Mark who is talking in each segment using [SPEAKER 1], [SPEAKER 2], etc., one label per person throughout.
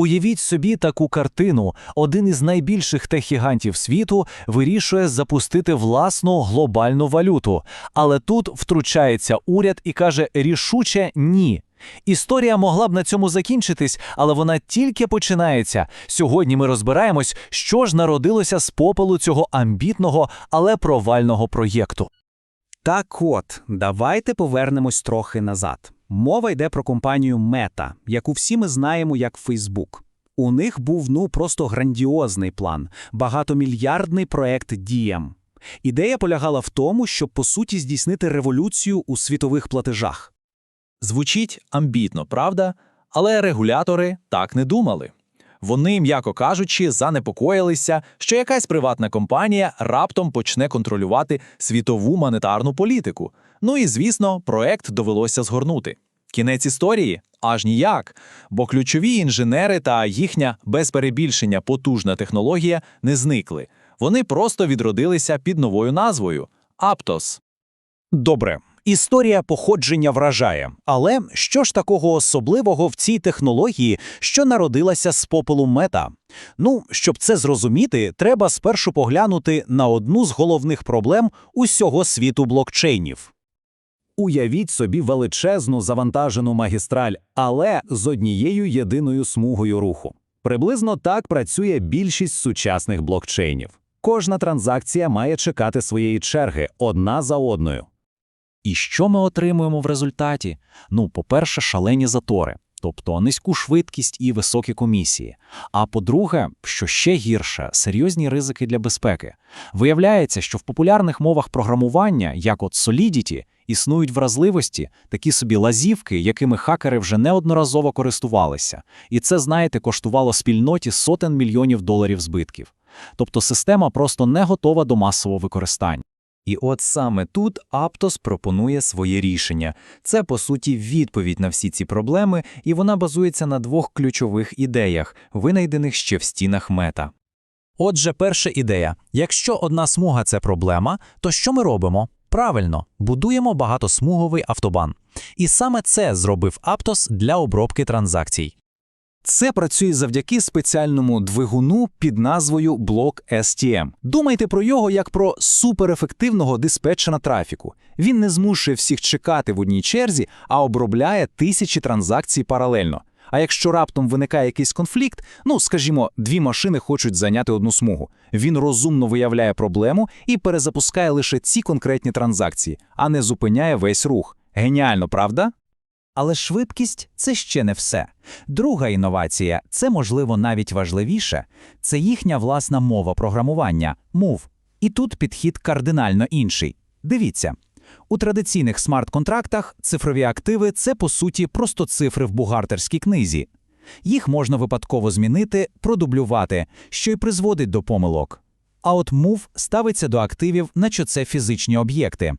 [SPEAKER 1] Уявіть собі таку картину. Один із найбільших техгігантів світу вирішує запустити власну глобальну валюту. Але тут втручається уряд і каже рішуче ні. Історія могла б на цьому закінчитись, але вона тільки починається. Сьогодні ми розбираємось, що ж народилося з попелу цього амбітного, але провального проєкту.
[SPEAKER 2] Так от, давайте повернемось трохи назад. Мова йде про компанію Meta, яку всі ми знаємо як Facebook. У них був ну просто грандіозний план, багатомільярдний проект Diem. Ідея полягала в тому, щоб по суті здійснити революцію у світових платежах.
[SPEAKER 3] Звучить амбітно, правда? Але регулятори так не думали. Вони, м'яко кажучи, занепокоїлися, що якась приватна компанія раптом почне контролювати світову монетарну політику. Ну і, звісно, проект довелося згорнути. Кінець історії аж ніяк, бо ключові інженери та їхня без перебільшення потужна технологія не зникли. Вони просто відродилися під новою назвою Аптос.
[SPEAKER 4] Добре, історія походження вражає. Але що ж такого особливого в цій технології, що народилася з попелу мета? Ну, щоб це зрозуміти, треба спершу поглянути на одну з головних проблем усього світу блокчейнів. Уявіть собі величезну завантажену магістраль, але з однією єдиною смугою руху. Приблизно так працює більшість сучасних блокчейнів. Кожна транзакція має чекати своєї черги одна за одною.
[SPEAKER 1] І що ми отримуємо в результаті? Ну, по-перше, шалені затори, тобто низьку швидкість і високі комісії. А по-друге, що ще гірше, серйозні ризики для безпеки. Виявляється, що в популярних мовах програмування, як от Solidity, існують вразливості, такі собі лазівки, якими хакери вже неодноразово користувалися. І це, знаєте, коштувало спільноті сотень мільйонів доларів збитків. Тобто система просто не готова до масового використання.
[SPEAKER 5] І от саме тут Аптос пропонує своє рішення. Це, по суті, відповідь на всі ці проблеми, і вона базується на двох ключових ідеях, винайдених ще в стінах мета.
[SPEAKER 4] Отже, перша ідея: якщо одна смуга це проблема, то що ми робимо? Правильно, будуємо багатосмуговий автобан. І саме це зробив Aptos для обробки транзакцій. Це працює завдяки спеціальному двигуну під назвою блок STM. Думайте про його як про суперефективного диспетчера трафіку. Він не змушує всіх чекати в одній черзі, а обробляє тисячі транзакцій паралельно. А якщо раптом виникає якийсь конфлікт, ну скажімо, дві машини хочуть зайняти одну смугу. Він розумно виявляє проблему і перезапускає лише ці конкретні транзакції, а не зупиняє весь рух. Геніально, правда? Але швидкість це ще не все. Друга інновація це можливо навіть важливіше. Це їхня власна мова програмування Move. І тут підхід кардинально інший. Дивіться. У традиційних смарт-контрактах цифрові активи це по суті просто цифри в бухгалтерській книзі. Їх можна випадково змінити, продублювати, що й призводить до помилок. А от Move ставиться до активів, наче це фізичні об'єкти.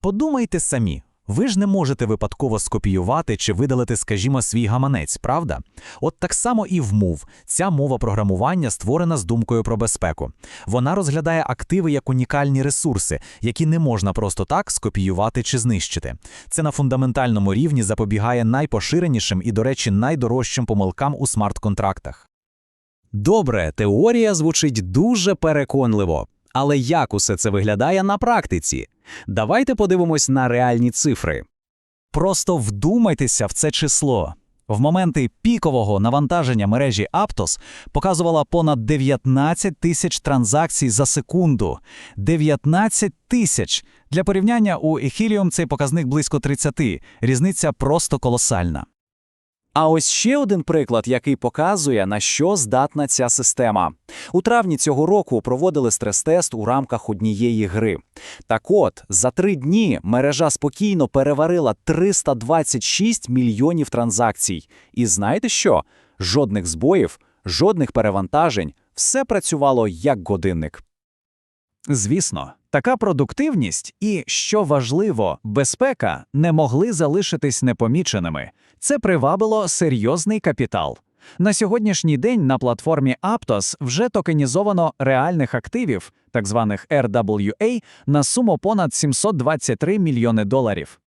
[SPEAKER 4] Подумайте самі. Ви ж не можете випадково скопіювати чи видалити, скажімо, свій гаманець, правда? От так само і в Move. Ця мова програмування створена з думкою про безпеку. Вона розглядає активи як унікальні ресурси, які не можна просто так скопіювати чи знищити. Це на фундаментальному рівні запобігає найпоширенішим і, до речі, найдорожчим помилкам у смарт-контрактах. Добре, теорія звучить дуже переконливо. Але як усе це виглядає на практиці? Давайте подивимось на реальні цифри. Просто вдумайтеся в це число. В моменти пікового навантаження мережі Aptos показувала понад 19 тисяч транзакцій за секунду. 19 тисяч! Для порівняння у Ethereum цей показник близько 30. Різниця просто колосальна. А ось ще один приклад, який показує, на що здатна ця система. У травні цього року проводили стрес-тест у рамках однієї гри. Так от, за три дні мережа спокійно переварила 326 мільйонів транзакцій. І знаєте що? Жодних збоїв, жодних перевантажень, все працювало як годинник. Звісно, така продуктивність і, що важливо, безпека не могли залишитись непоміченими. Це привабило серйозний капітал. На сьогоднішній день на платформі Aptos вже токенізовано реальних активів, так званих RWA, на суму понад 723 мільйони доларів.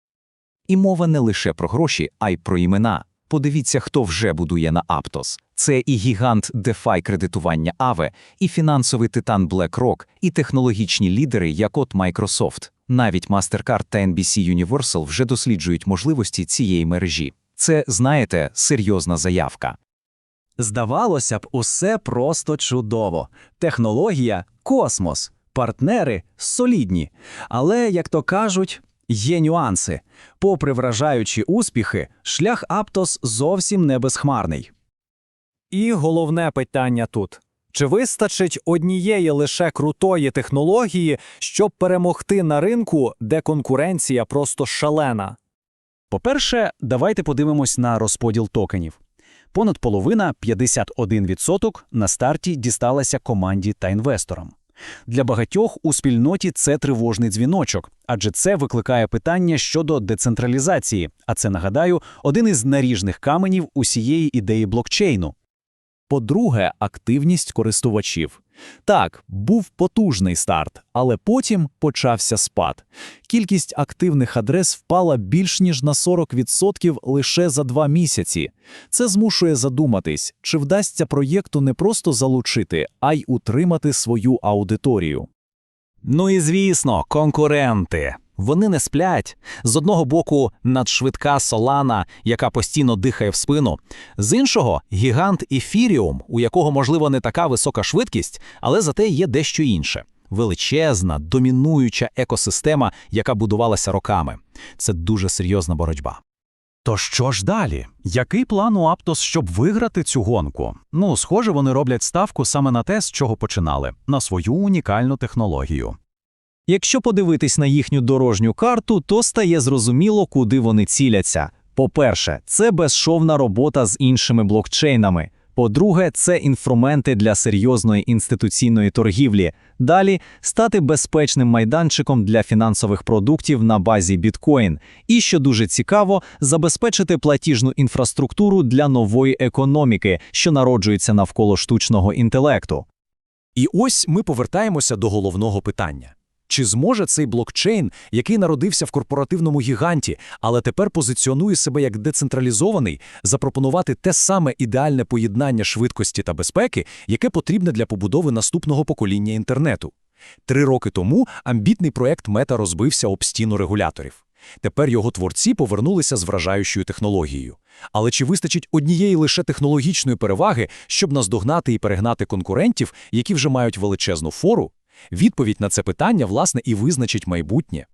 [SPEAKER 4] І мова не лише про гроші, а й про імена.
[SPEAKER 5] Подивіться, хто вже будує на Aptos. Це і гігант DeFi кредитування Aave, і фінансовий титан BlackRock, і технологічні лідери, як от Microsoft. Навіть MasterCard та NBC Universal вже досліджують можливості цієї мережі. Це, знаєте, серйозна заявка.
[SPEAKER 2] Здавалося б, усе просто чудово. Технологія космос, партнери солідні. Але, як то кажуть, є нюанси. Попри вражаючі успіхи, шлях Аптос зовсім не безхмарний.
[SPEAKER 6] І головне питання тут. Чи вистачить однієї лише крутої технології, щоб перемогти на ринку, де конкуренція просто шалена?
[SPEAKER 2] По-перше, давайте подивимось на розподіл токенів. Понад половина 51% на старті дісталася команді та інвесторам. Для багатьох у спільноті це тривожний дзвіночок, адже це викликає питання щодо децентралізації, а це, нагадаю, один із наріжних каменів усієї ідеї блокчейну.
[SPEAKER 3] По-друге, активність користувачів. Так, був потужний старт, але потім почався спад. Кількість активних адрес впала більш ніж на 40% лише за два місяці. Це змушує задуматись, чи вдасться проєкту не просто залучити, а й утримати свою аудиторію.
[SPEAKER 4] Ну і звісно, конкуренти. Вони не сплять. З одного боку, надшвидка Солана, яка постійно дихає в спину, з іншого гігант Ефіріум, у якого, можливо, не така висока швидкість, але зате є дещо інше. Величезна, домінуюча екосистема, яка будувалася роками. Це дуже серйозна боротьба.
[SPEAKER 2] То що ж далі? Який план у Аптос, щоб виграти цю гонку? Ну, схоже, вони роблять ставку саме на те, з чого починали на свою унікальну технологію.
[SPEAKER 4] Якщо подивитись на їхню дорожню карту, то стає зрозуміло, куди вони ціляться. По-перше, це безшовна робота з іншими блокчейнами. По-друге, це інструменти для серйозної інституційної торгівлі. Далі стати безпечним майданчиком для фінансових продуктів на базі біткоін. І що дуже цікаво, забезпечити платіжну інфраструктуру для нової економіки, що народжується навколо штучного інтелекту.
[SPEAKER 3] І ось ми повертаємося до головного питання. Чи зможе цей блокчейн, який народився в корпоративному гіганті, але тепер позиціонує себе як децентралізований, запропонувати те саме ідеальне поєднання швидкості та безпеки, яке потрібне для побудови наступного покоління інтернету? Три роки тому амбітний проект Мета розбився об стіну регуляторів. Тепер його творці повернулися з вражаючою технологією. Але чи вистачить однієї лише технологічної переваги, щоб наздогнати і перегнати конкурентів, які вже мають величезну фору? Відповідь на це питання, власне, і визначить майбутнє.